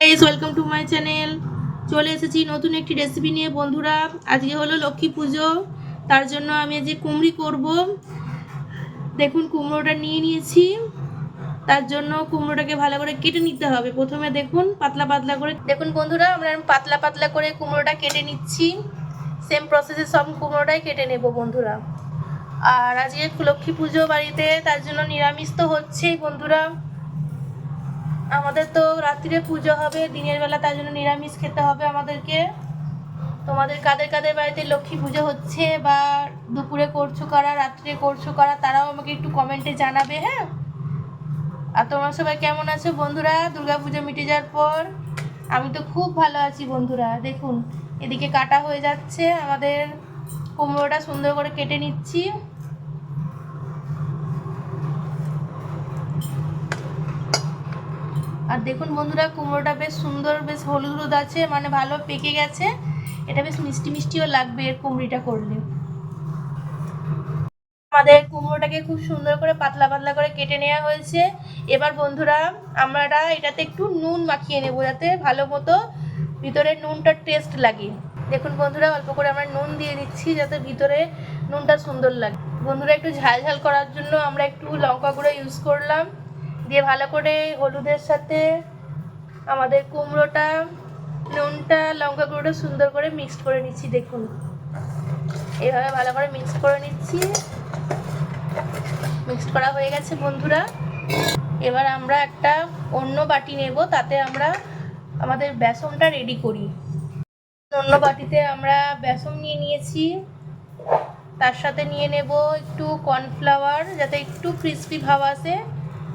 Guys welcome to my channel চলে এসেছি নতুন একটি রেসিপি নিয়ে, বন্ধুরা। আজকে হলো লক্ষ্মী পুজো। তার জন্য আমি আজকে কুমড়ি করব। দেখুন, কুমড়োটা নিয়ে নিয়েছি। তার জন্য কুমড়োটাকে ভালো করে কেটে নিতে হবে। প্রথমে দেখুন, পাতলা পাতলা করে। দেখুন, বন্ধুরা, আমরা পাতলা পাতলা করে কুমড়োটা কেটে নিচ্ছি। সেম প্রসেসে সব কুমড়োটাই কেটে নেব, বন্ধুরা। আর আজকে লক্ষ্মী পুজো বাড়িতে, তার জন্য নিরামিষ তো হচ্ছেই, বন্ধুরা। আমাদের তো রাত্রিরে পুজো হবে, দিনের বেলা তার জন্য নিরামিষ খেতে হবে আমাদেরকে। তোমাদের কাদের কাদের বাড়িতে লক্ষ্মী পুজো হচ্ছে বা দুপুরে করছ কারা রাত্রে করছ কারা, তারাও আমাকে একটু কমেন্টে জানাবে হ্যাঁ? আর তোমরা সবাই কেমন আছো বন্ধুরা? দুর্গা পুজো মিটে যাওয়ার পর আমি তো খুব ভালো আছি বন্ধুরা, দেখুন, এদিকে কাটা হয়ে যাচ্ছে, আমাদের কুমড়োটা সুন্দর করে কেটে নিচ্ছি। আর দেখুন বন্ধুরা, কুমড়োটা বেশ সুন্দর, বেশ হলুদ হলুদ আছে মানে ভালো পেকে গেছে। এটা বেশ মিষ্টি মিষ্টিও লাগবে এর কুমড়িটা করলে। আমাদের কুমড়োটাকে খুব সুন্দর করে পাতলা পাতলা করে কেটে নেওয়া হয়েছে। এবার বন্ধুরা আমরা এটাতে একটু নুন মাখিয়ে নেব যাতে ভালো মতো ভিতরে নুনটার টেস্ট লাগে। দেখুন বন্ধুরা, অল্প করে আমরা নুন দিয়ে দিচ্ছি যাতে ভিতরে নুনটা সুন্দর লাগে। বন্ধুরা, একটু ঝাল ঝাল করার জন্য আমরা একটু লঙ্কা গুঁড়ো ইউজ করলাম। দিয়ে ভালো করে হলুদের সাথে আমাদের কুমড়োটা, নুনটা, লঙ্কা গুঁড়োটা সুন্দর করে মিক্সড করে নিচ্ছি, দেখুন। এইভাবে ভালো করে মিক্স করে নিচ্ছি। মিক্সড করা হয়ে গেছে, বন্ধুরা। এবার আমরা একটা অন্য বাটি নেব, তাতে আমরা আমাদের বেসনটা রেডি করি। অন্য বাটিতে আমরা বেসন নিয়ে নিয়েছি। তার সাথে নিয়ে নেব একটু কর্নফ্লাওয়ার যাতে একটু ক্রিস্পি ভাব আসে।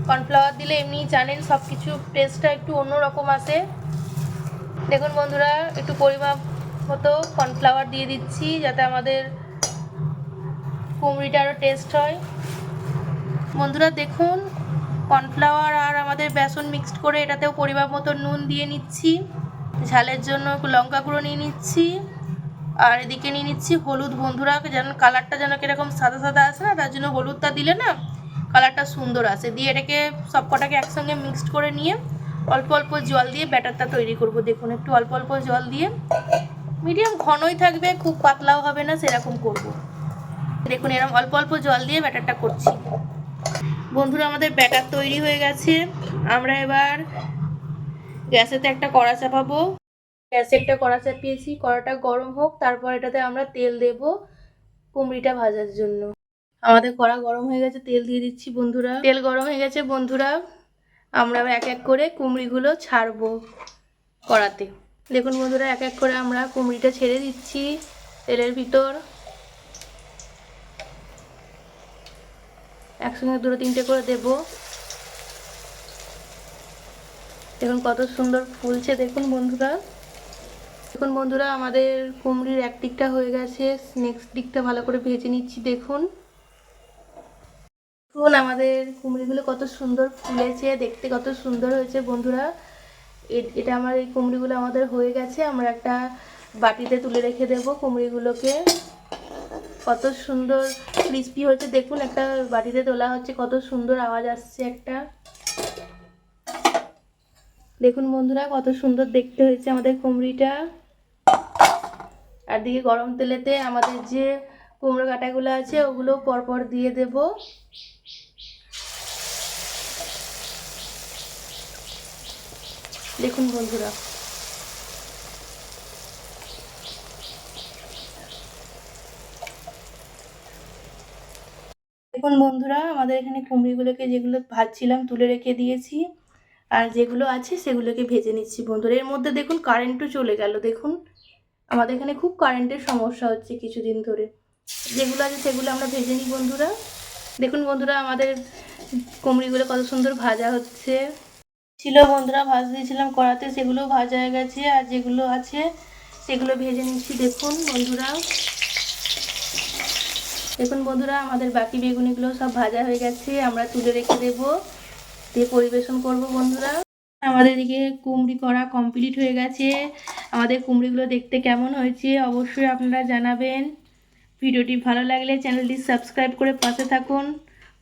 কর্নফ্লাওয়ার দিলে এমনি জানেন সব কিছু টেস্টটা একটু অন্যরকম আসে। দেখুন বন্ধুরা, একটু পরিমাপ মতো কর্নফ্লাওয়ার দিয়ে দিচ্ছি যাতে আমাদের কুমড়িটা আরও টেস্ট হয়। বন্ধুরা, দেখুন, কর্নফ্লাওয়ার আর আমাদের বেসন মিক্সড করে এটাতেও পরিমাপ মতো নুন দিয়ে নিচ্ছি। ঝালের জন্য লঙ্কা গুঁড়ো নিয়ে নিচ্ছি। আর এদিকে নিয়ে নিচ্ছি হলুদ। বন্ধুরা, যেন কালারটা যেন কীরকম সাদা সাদা আসে না, তার জন্য হলুদটা দিলে না কালারটা সুন্দর আসে দিয়ে এটাকে সব কটাকে একসঙ্গে মিক্সড করে নিয়ে অল্প অল্প জল দিয়ে ব্যাটারটা তৈরি করব। দেখুন, একটু অল্প অল্প জল দিয়ে। মিডিয়াম ঘনই থাকবে, খুব পাতলাও হবে না, সেরকম করব। দেখুন এরকম অল্প অল্প জল দিয়ে ব্যাটারটা করছি। বন্ধুরা, আমাদের ব্যাটার তৈরি হয়ে গেছে। আমরা এবার গ্যাসেতে একটা কড়া চাপাবো। গ্যাসে একটা কড়া চাপিয়েছি। কড়াটা গরম হোক, তারপর এটাতে আমরা তেল দেব কুমড়িটা ভাজার জন্য। আমাদের কড়া গরম হয়ে গেছে, তেল দিয়ে দিচ্ছি বন্ধুরা। তেল গরম হয়ে গেছে বন্ধুরা। আমরা এক এক করে কুমড়িগুলো ছাড়বো কড়াতে। দেখুন বন্ধুরা, এক এক করে আমরা কুমড়িটা ছেড়ে দিচ্ছি তেলের ভিতর। একসঙ্গে দুটো তিনটে করে দেব। দেখুন কত সুন্দর ফুলছে, দেখুন বন্ধুরা। দেখুন বন্ধুরা, আমাদের কুমড়ির এক দিকটা হয়ে গেছে নেক্সট দিকটা ভালো করে ভেজে নিচ্ছি, দেখুন। দেখুন, আমাদের কুমড়িগুলো কত সুন্দর ফুলেছে, দেখতে কত সুন্দর হয়েছে বন্ধুরা। এটা আমার এই কুমড়িগুলো আমাদের হয়ে গেছে, আমরা একটা বাটিতে তুলে রেখে দেব কুমড়িগুলোকে। কত সুন্দর ক্রিস্পি হয়েছে, দেখুন, একটা বাটিতে তোলা হচ্ছে, কত সুন্দর আওয়াজ আসছে একটা। দেখুন বন্ধুরা, কত সুন্দর দেখতে হয়েছে আমাদের কুমড়িটা। আর দিকে গরম তেলেতে আমাদের যে কুমড়ো কাটাগুলো আছে, ওগুলো পরপর দিয়ে দেব। দেখুন বন্ধুরা। দেখুন বন্ধুরা, আমাদের এখানে কুমড়িগুলোকে যেগুলো ভাজছিলাম তুলে রেখে দিয়েছি, আর যেগুলো আছে সেগুলোকে ভেজে নিচ্ছি বন্ধুরা। এর মধ্যে দেখুন কারেন্টও চলে গেল, দেখুন। আমাদের এখানে খুব কারেন্টের সমস্যা হচ্ছে কিছুদিন ধরে। যেগুলো আছে সেগুলো আমরা ভেজে নিই, বন্ধুরা। দেখুন বন্ধুরা, আমাদের কুমড়িগুলো কত সুন্দর ভাজা হচ্ছে। ছিল বন্ধুরা, ভাজ দিয়েছিলাম কড়াতে সেগুলো ভাজা হয়ে গেছে, আর যেগুলো আছে সেগুলো ভেজে নিচ্ছি। দেখুন বন্ধুরা। দেখুন বন্ধুরা, আমাদের বাকি বেগুনিগুলো সব ভাজা হয়ে গেছে, আমরা তুলে রেখে দেব, দিয়ে পরিবেশন করব বন্ধুরা। আমাদের এদিকে কুমড়ি করা কমপ্লিট হয়ে গেছে। আমাদের কুমড়িগুলো দেখতে কেমন হয়েছে অবশ্যই আপনারা জানাবেন। ভিডিওটি ভালো লাগলে চ্যানেলটি সাবস্ক্রাইব করে পাশে থাকুন।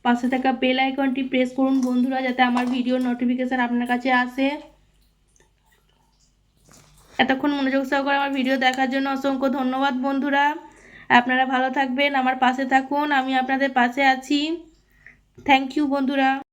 পাশে থাকা বেল আইকনটি প্রেস করুন বন্ধুরা, যাতে আমার ভিডিও নোটিফিকেশান আপনার কাছে আসে। এতক্ষণ মনোযোগ সহকারে আমার ভিডিও দেখার জন্য অসংখ্য ধন্যবাদ বন্ধুরা। আপনারা ভালো থাকবেন, আমার পাশে থাকুন, আমি আপনাদের পাশে আছি। থ্যাংক ইউ বন্ধুরা।